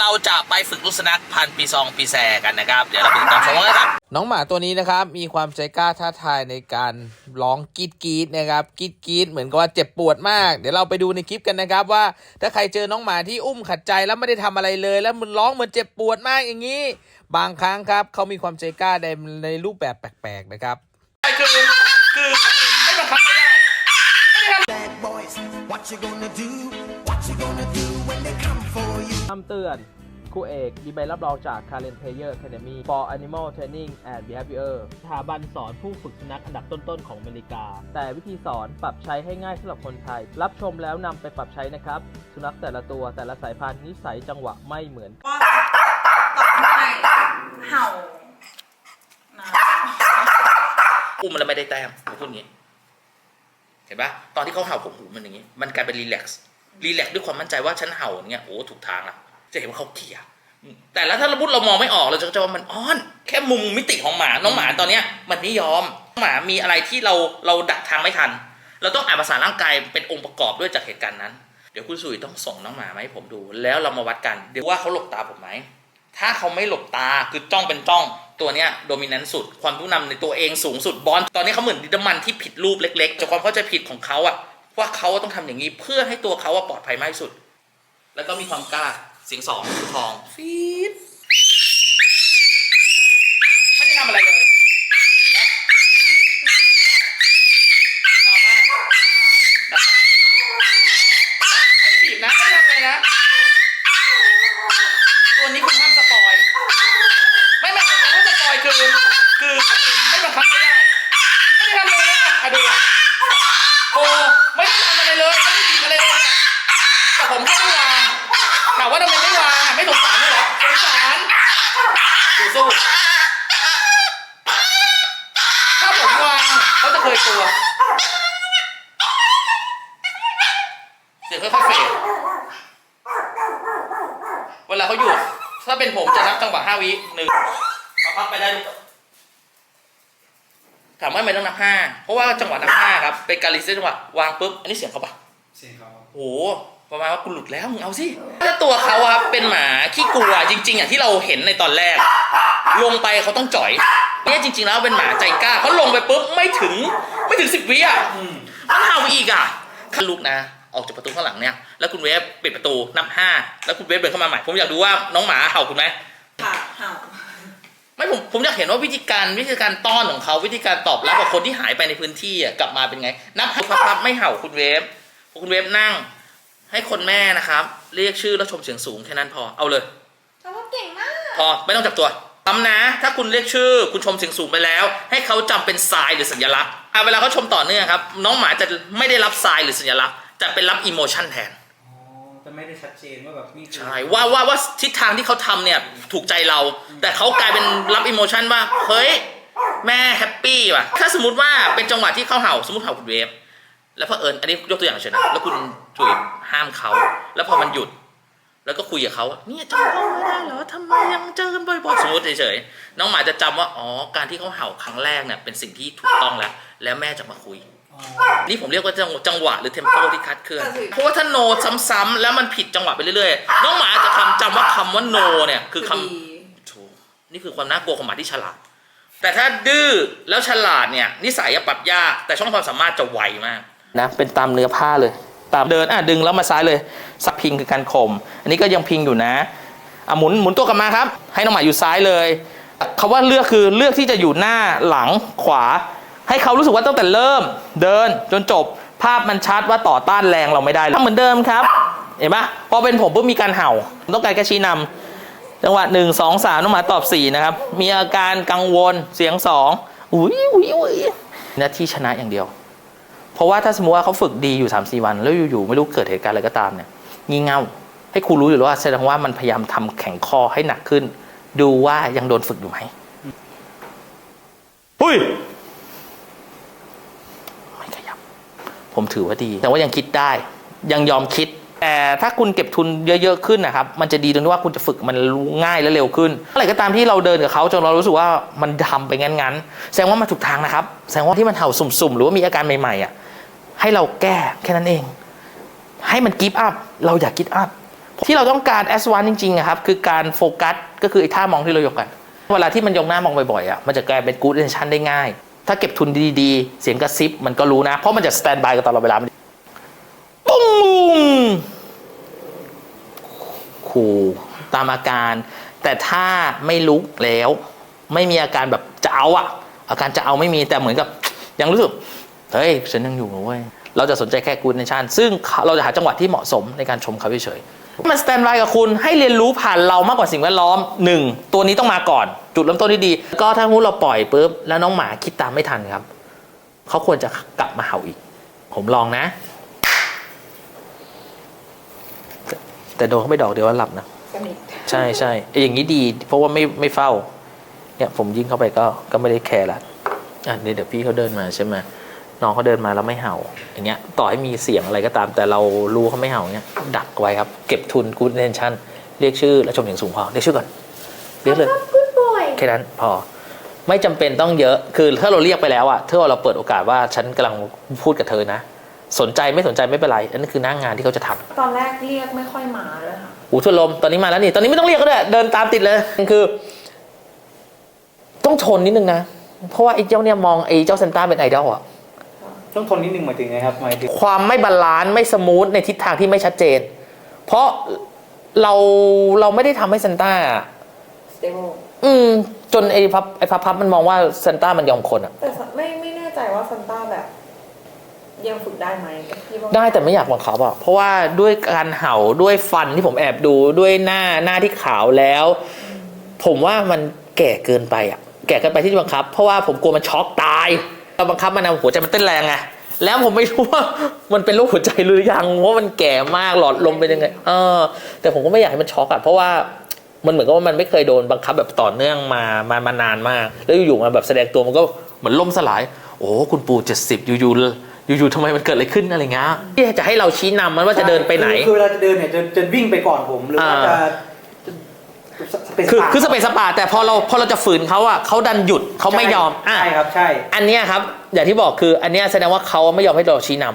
เราจะไปฝึกลูกสุนัขพันธุ์ปีซองปีแซกันนะครับ เดี๋ยวเราไปติดตามชมกันเลยครับ น้องหมาตัวนี้นะครับ มีความใจกล้าท้าทายในการร้องกรีดกรีดนะครับกรีดกรีดเหมือนกับว่าเจ็บปวดมาก เดี๋ยวเราไปดูในคลิปกันนะครับ ว่าถ้าใครเจอน้องหมาที่อุ้มขัดใจแล้วไม่ได้ทำอะไรเลย แล้วมันร้องเหมือนเจ็บปวดมากอย่างนี้ บางครั้งครับเขามีความใจกล้าในในรูปแบบแปลกๆนะครับคือคือไม่บังคับไม่ได้ bad boys. What you gonna do? What you gonna do when they come for you? คำเตือนครูเอกมีใบรับรองจาก Karen Player Academy for Animal Training and Behavior สถาบันสอนผู้ฝึกสุนัขอันดับต้นๆของอเมริกา แต่วิธีสอนปรับใช้ให้ง่ายสำหรับคนไทย รับชมแล้วนำไปปรับใช้นะครับ สุนัขแต่ละตัวแต่ละสายพันธุ์นิสัยจังหวะไม่เหมือนกันว่าตอบทำไมเห่านะอุ้มแล้วไม่ได้แต้มผมพูดอย่างนี้ เห็นปะตอนที่เขาเห่าผมหูมันอย่างนี้ มันกลายเป็นรีแลกซ์ รีแลกซ์ด้วยความมั่นใจว่าฉันเห่าอย่างเงี้ยโอ้ถูกทางละจะเห็นว่าเขาเคลียแต่แล้วถ้าเราพูดเรามองไม่ออกเราจะจะว่ามันอ้อน แค่มุมมิติของหมาน้องหมาตอนเนี้ย มันไม่ยอมหมามีอะไรที่เราเราดักทางไม่ทัน เราต้องอ่านภาษาร่างกายเป็นองค์ประกอบด้วยจากเหตุการณ์นั้น เดี๋ยวคุณสุยต้องส่งน้องหมามาให้ผมดู แล้วเรามาวัดกันเดี๋ยวว่าเขาหลบตาผมไหมถ้าเขาไม่หลบตาคือจ้องเป็นจ้องตัวเนี้ยโดมิเนนสุด ความผู้นำในตัวเองสูงสุดบอลตอนนี้เขาเหมือนดินน้ำมันที่ผิดรูปเล็กๆจากความเข้าใจผิดของเขาอะ ว่าเขาต้องทำอย่างนี้เพื่อให้ตัวเขาปลอดภัยมากที่สุด แล้วก็มีความกล้าเสียงสองคือทองฟีดไม่ได้ทำอะไรเลยเห็นไหมดราม่าดราม่าไม่ได้บีบนะไม่ได้ทำอะไรนะ ตัวนี้คุณห้ามสปอย ไม่ไม่ผมว่าสปอยคือคือไม่บังคับไม่ได้ ไม่ได้ทำอะไรเลยนะอะดูโอ้ไม่ได้ทำอะไรเลยไม่ได้บีบอะไรเลยเนี่ยแต่ผมแค่ไม่วางถามว่าทำไมไม่วางอะไม่สงสารเลยเหรอสงสารดูสู้ถ้าผมวาง เขาจะเคยตัวเสียงค่อยๆเฟดเวลาเขาหยุดถ้าเป็นผมจะนับจังหวะห้าวิหนึ่งเอาพักไปได้ลูกถามว่าทำไมต้องนับห้าเพราะว่าจังหวะนับห้าครับเป็นการรีเซ็ตจังหวะวางปุ๊บอันนี้เสียงเขาปะเสียงเขาโอ้โห ประมาณว่ากูหลุดแล้วมึงเอาสิถ้าตัวเขาครับเป็นหมาขี้กลัวจริง ๆ อย่างที่เราเห็นในตอนแรก ลงไปเขาต้องจ่อยเนี่ยจริง ๆ แล้วเป็นหมาใจกล้าเขาลงไปปุ๊บไม่ถึงไม่ถึงสิบวิอะมันเห่าอีกอะขึ้นลุกนะออกจากประตูข้างหลังเนี่ยแล้วคุณเวฟปิดประตูนับห้าแล้วคุณเวฟเดินเข้ามาใหม่ผมอยากดูว่าน้องหมาเห่าคุณไหมค่ะเห่าไม่ผมผมอยากเห็นว่าวิธีการวิธีการต้อนของเขาวิธีการตอบรับกับคนที่หายไปในพื้นที่อะกลับมาเป็นไง นับพับพับพับไม่เห่าคุณเวฟพอคุณเวฟนั่ง ให้คนแม่นะครับ เรียกชื่อแล้วชมเสียงสูงแค่นั้นพอเอาเลยแต่ว่าเก่งมาก พอไม่ต้องจับตัวจำนะ ถ้าคุณเรียกชื่อ คุณชมเสียงสูงไปแล้ว ให้เขาจำเป็นทรายหรือสัญลักษณ์อะเวลาเขาชมต่อเนื่องครับ น้องหมาจะไม่ได้รับทรายหรือสัญลักษณ์จะเป็นรับอิโมชันแทน อ๋อจะไม่ได้ชัดเจนว่าแบบนี่คือ ใช่ว่าว่าว่าทิศทางที่เขาทำเนี่ยถูกใจเรา แต่เขากลายเป็นรับอิโมชันว่า เฮ้ย แม่แฮปปี้ว่ะ ถ้าสมมติว่าเป็นจังหวะที่เขาเห่า สมมติเห่าคุณเวฟ แล้วเผอิญอันนี้ยกตัวอย่างเฉยนะแล้วคุณจุ๋ยห้ามเขาแล้วพอมันหยุด แล้วก็คุยกับเขาว่าเนี่ยจำพ่อไม่ได้เหรอทำไมยังเจอกันบ่อยๆสมมติเฉยๆน้องหมาจะจำว่าอ๋อการที่เขาเห่าครั้งแรกเนี่ยเป็นสิ่งที่ถูกต้องแล้ว แล้วแม่จะมาคุยอ๋อนี่ผมเรียกว่าจังจังหวะหรือเทมโปที่คัดเคลื่อนเพราะว่าถ้าโนซ้ำๆแล้วมันผิดจังหวะไปเรื่อยๆน้องหมาจะคำจำว่าคำว่าโนเนี่ยคือคำดีถูกนี่คือความน่ากลัวของหมาที่ฉลาด แต่ถ้าดื้อแล้วฉลาดเนี่ยนิสัยอะปรับยาก แต่ช่องความสามารถจะไวมาก นะเป็นตามเนื้อผ้าเลย ตามเดินอะดึงแล้วมาซ้ายเลยสับพิงคือการข่มอันนี้ก็ยังพิงอยู่นะอะหมุนหมุนตัวกลับมาครับ ให้น้องหมาอยู่ซ้ายเลยคาว่าเลือกคือเลือกที่จะอยู่หน้าหลังขวา ให้เขารู้สึกว่าตั้งแต่เริ่ม เดินจนจบ ภาพมันชัดว่าต่อต้านแรงเราไม่ได้เลยทำเหมือนเดิมครับ เห็นปะพอเป็นผมปุ๊บมีการเห่า ต้องการแค่ชี้นำจังหวะหนึ่งสองสามน้องหมาตอบสี่นะครับ มีอาการกังวลเสียงสองอุ้ยอุ้ยอุ้ยน้าที่ชนะอย่างเดียว เพราะว่าถ้าสมมติว่าเขาฝึกดีอยู่3าสี่วัน แล้วอยู่ๆไม่รู้เกิดเหตุการณ์อะไรก็ตามเนี่ยงี่เง่าให้ครูรู้อยู่แล้วว่าแสดงว่ามันพยายามทำแข็งคอให้หนักขึ้น ดูว่ายังโดนฝึกอยู่ไหมหุ้ยไม่ขยับ ผมถือว่าดี แต่ว่ายังคิดได้ ยังยอมคิด แต่ถ้าคุณเก็บทุนเยอะๆขึ้นนะครับ มันจะดีตรงที่ว่าคุณจะฝึกมันรู้ง่ายและเร็วขึ้นอะไรก็ตามที่เราเดินกับเขาจนเรารู้สึกว่ามันทำไปงั้นๆ แสดงว่ามาถูกทางนะครับ แสดงว่าที่มันเห่าสุ่มๆ หรือว่ามีอาการใหม่ๆอะ ให้เราแก้แค่นั้นเอง ให้มันกิฟต์อัพ เราอยากกิฟต์อัพ ที่เราต้องการ S1 จริงๆอะครับ คือการโฟกัส ก็คือไอ้ท่ามองที่เรายกกัน เวลาที่มันยกหน้ามองบ่อยๆอะ มันจะกลายเป็น good attention ได้ง่าย ถ้าเก็บทุนดีๆ เสียงกระซิบมันก็รู้นะ เพราะมันจะ stand by กันตลอดเวลามันปุ้งขู่ ตามอาการ แต่ถ้าไม่ลุกแล้ว ไม่มีอาการแบบจะเอาอะอาการจะเอาไม่มีแต่เหมือนกับ ยังรู้สึกเฮ้ยฉันยังอยู่นะเว้ยเราจะสนใจแค่กูนชันซึ่งเราจะหาจังหวะที่เหมาะสมในการชมเขาเฉยๆมันสแตนบายกับคุณให้เรียนรู้ผ่านเรามากกว่าสิ่งแวดล้อมหนึ่งตัวนี้ต้องมาก่อน จุดเริ่มต้นที่ดี ก็ถ้าพูดเราปล่อยปุ๊บแล้วน้องหมาคิดตามไม่ทันครับเขาควรจะกลับมาเห่าอีก ผมลองนะ แต่แต่โดนเขาไปดอกเดียวแล้วหลับนะ สนิทใช่ใช่ไอ้อย่างนี้ดี เพราะว่าไม่ไม่เฝ้า เนี่ยผมยิงเข้าไปก็ก็ไม่ได้แคร์ละอะเดี๋ยวเดี๋ยวพี่เขาเดินมาใช่ไหมน้องเขาเดินมาแล้วไม่เห่า อย่างเงี้ย ต่อให้มีเสียงอะไรก็ตาม แต่เรารู้เขาไม่เห่าเงี้ยดักไว้ครับ เก็บทุน good intention เรียกชื่อและชมเสียงสูงพอเรียกชื่อก่อนเรียกเลย good boy แค่นั้นพอ ไม่จำเป็นต้องเยอะคือถ้าเราเรียกไปแล้วอะถ้าเราเปิดโอกาสว่าฉันกำลังพูดกับเธอนะ สนใจไม่สนใจไม่เป็นไรอันนั้นคือหน้างงานที่เขาจะทำตอนแรกเรียกไม่ค่อยมาเลยค่ะ หูทวนลมตอนนี้มาแล้วนี่ ตอนนี้ไม่ต้องเรียกก็ได้ เดินตามติดเลย คือ ต้องทนนิดนึงนะ เพราะว่าไอ้เจ้าเนี่ยมองไอ้เจ้าเซนต้าเป็นไอดอลอะต้องทนนิดนึงหมายถึงไงครับหมายถึงความไม่บาลานซ์ไม่สมูทในทิศทางที่ไม่ชัดเจน เพราะเราเราไม่ได้ทำให้เซนต้า stable อืม จนไอ้พับไอ้พับพับมันมองว่าเซนต้ามันยอมคนอะแต่ไม่ไม่แน่ใจว่าซันต้าแบบ ยังฝึกได้ไหมพี่ว่าได้แต่ไม่อยากบังคับอะเพราะว่าด้วยการเห่าด้วยฟันที่ผมแอบดูด้วยหน้าหน้าที่ขาวแล้ว ผมว่ามันแก่เกินไปอะ แก่เกินไปที่จะบังคับ เพราะว่าผมกลัวมันช็อกตายเราบังคับมันนะหัวใจมันเต้นแรงไงแล้วผมไม่รู้ว่ามันเป็นโรคหัวใจหรือยังเพราะมันแก่มากหลอดลมเป็นยังไงเออ แต่ผมก็ไม่อยากให้มันช็อกอะเพราะว่ามันเหมือนกับว่ามันไม่เคยโดนบังคับแบบต่อเนื่องมามามานานมาก แล้วอยู่ๆมาแบบแสดงตัวมันก็เหมือนล่มสลาย โอ้คุณปู่เจ็ดสิบอยู่ๆ อยู่ๆทำไมมันเกิดอะไรขึ้นอะไรเงี้ยที่จะให้เราชี้นำมันว่าจะเดินไปไหน คือคือเวลาจะเดินเนี่ยจะจะวิ่งไปก่อนผมหรือว่าอ่า จะจะเป็นคือปากคือสเปซสปาแต่พอเราพอเราจะฝืนเขาอะเขาดันหยุดเขาไม่ยอมอะใช่ครับใช่ อันเนี้ยครับ อย่างที่บอกคืออันเนี้ยแสดงว่าเขาไม่ยอมให้เราชี้นำ